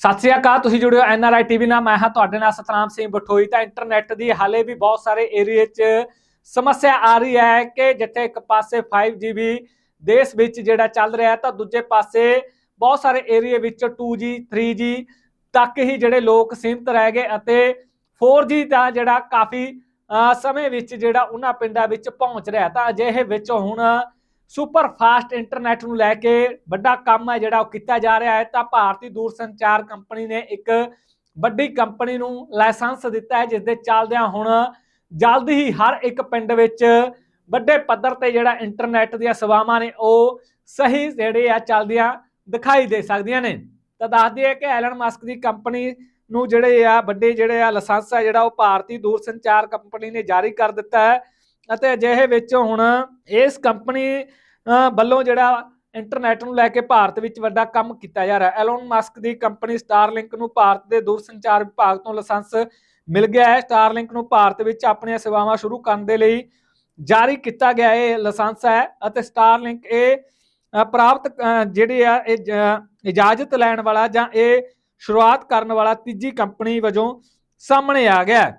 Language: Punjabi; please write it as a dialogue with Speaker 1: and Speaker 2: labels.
Speaker 1: ਸਤਿ ਸ਼੍ਰੀ ਅਕਾਲ, ਤੁਸੀਂ ਜੁੜਿਓ ਐਨਆਰਆਈ ਟੀਵੀ ਨਾਲ। ਮੈਂ ਹਾਂ ਤੁਹਾਡੇ ਨਾਲ ਸਤਨਾਮ ਸਿੰਘ ਬਠੋਈ। ਤਾਂ ਇੰਟਰਨੈਟ ਦੀ ਹਾਲੇ ਵੀ ਬਹੁਤ ਸਾਰੇ ਏਰੀਏ 'ਚ ਸਮੱਸਿਆ ਆ ਰਹੀ ਹੈ ਕਿ ਜਿੱਥੇ ਇੱਕ ਪਾਸੇ 5G ਵੀ ਦੇਸ਼ ਵਿੱਚ ਜਿਹੜਾ ਚੱਲ ਰਿਹਾ ਤਾਂ ਦੂਜੇ ਪਾਸੇ ਬਹੁਤ ਸਾਰੇ ਏਰੀਏ ਵਿੱਚ 2G 3G ਤੱਕ ਹੀ ਜਿਹੜੇ ਲੋਕ ਸੀਮਤ ਰਹਿ ਗਏ ਅਤੇ 4G ਦਾ ਜਿਹੜਾ ਕਾਫੀ ਸਮੇਂ ਵਿੱਚ ਜਿਹੜਾ ਉਹਨਾਂ ਪਿੰਡਾਂ ਵਿੱਚ ਪਹੁੰਚ ਰਿਹਾ ਤਾਂ ਅਜਿਹੇ ਵਿੱਚ ਹੁਣ ਸੁਪਰ ਫਾਸਟ ਇੰਟਰਨੈਟ ਨੂੰ ਲੈ ਕੇ ਵੱਡਾ ਕੰਮ ਹੈ ਜਿਹੜਾ ਉਹ ਕੀਤਾ ਜਾ ਰਿਹਾ ਹੈ। ਤਾਂ ਭਾਰਤੀ ਦੂਰਸੰਚਾਰ ਕੰਪਨੀ ਨੇ ਇੱਕ ਵੱਡੀ ਕੰਪਨੀ ਨੂੰ ਲਾਇਸੈਂਸ ਦਿੱਤਾ ਹੈ ਜਿਸ ਦੇ ਚੱਲਦਿਆਂ ਹੁਣ ਜਲਦੀ ਹੀ ਹਰ ਇੱਕ ਪਿੰਡ ਵਿੱਚ ਵੱਡੇ ਪੱਧਰ ਤੇ ਜਿਹੜਾ ਇੰਟਰਨੈਟ ਦੀਆਂ ਸੇਵਾਵਾਂ ਨੇ, ਉਹ ਸਹੀ ਜਿਹੜੇ ਆ, ਚੱਲਦੀਆਂ ਦਿਖਾਈ ਦੇ ਸਕਦੀਆਂ ਨੇ। ਤਾਂ ਦੱਸਦੀ ਹੈ ਕਿ ਐਲਨ ਮਸਕ ਦੀ ਕੰਪਨੀ ਨੂੰ ਜਿਹੜੇ ਆ, ਵੱਡੇ ਜਿਹੜੇ ਆ ਲਾਇਸੈਂਸ ਆ ਜਿਹੜਾ ਉਹ ਭਾਰਤੀ ਦੂਰਸੰਚਾਰ ਕੰਪਨੀ ਨੇ ਜਾਰੀ ਕਰ ਦਿੱਤਾ ਹੈ। ਅਤੇ ਅਜਿਹੇ ਵਿੱਚ ਹੁਣ ਇਸ ਕੰਪਨੀ ਵੱਲੋਂ ਜਿਹੜਾ ਇੰਟਰਨੈਟ ਨੂੰ ਲੈ ਕੇ ਭਾਰਤ ਵਿੱਚ ਵੱਡਾ ਕੰਮ ਕੀਤਾ ਜਾ ਰਿਹਾ। ਹੈ ਐਲਨ ਮਸਕ ਦੀ ਕੰਪਨੀ ਸਟਾਰਲਿੰਕ ਨੂੰ ਭਾਰਤ ਦੇ ਦੂਰਸੰਚਾਰ ਵਿਭਾਗ ਤੋਂ ਲਾਇਸੈਂਸ ਮਿਲ ਗਿਆ ਹੈ। ਸਟਾਰਲਿੰਕ ਨੂੰ ਭਾਰਤ ਵਿੱਚ ਆਪਣੀਆਂ ਸੇਵਾਵਾਂ ਸ਼ੁਰੂ ਕਰਨ ਦੇ ਲਈ ਜਾਰੀ ਕੀਤਾ ਗਿਆ ਇਹ ਲਾਇਸੈਂਸ ਹੈ ਅਤੇ ਸਟਾਰਲਿੰਕ ਇਹ ਪ੍ਰਾਪਤ ਅ, ਜਿਹੜੇ ਆ ਇਹ ਇਜਾਜ਼ਤ ਲੈਣ ਵਾਲਾ ਜਾਂ ਇਹ ਸ਼ੁਰੂਆਤ ਕਰਨ ਵਾਲਾ ਤੀਜੀ ਕੰਪਨੀ ਵਜੋਂ ਸਾਹਮਣੇ ਆ ਗਿਆ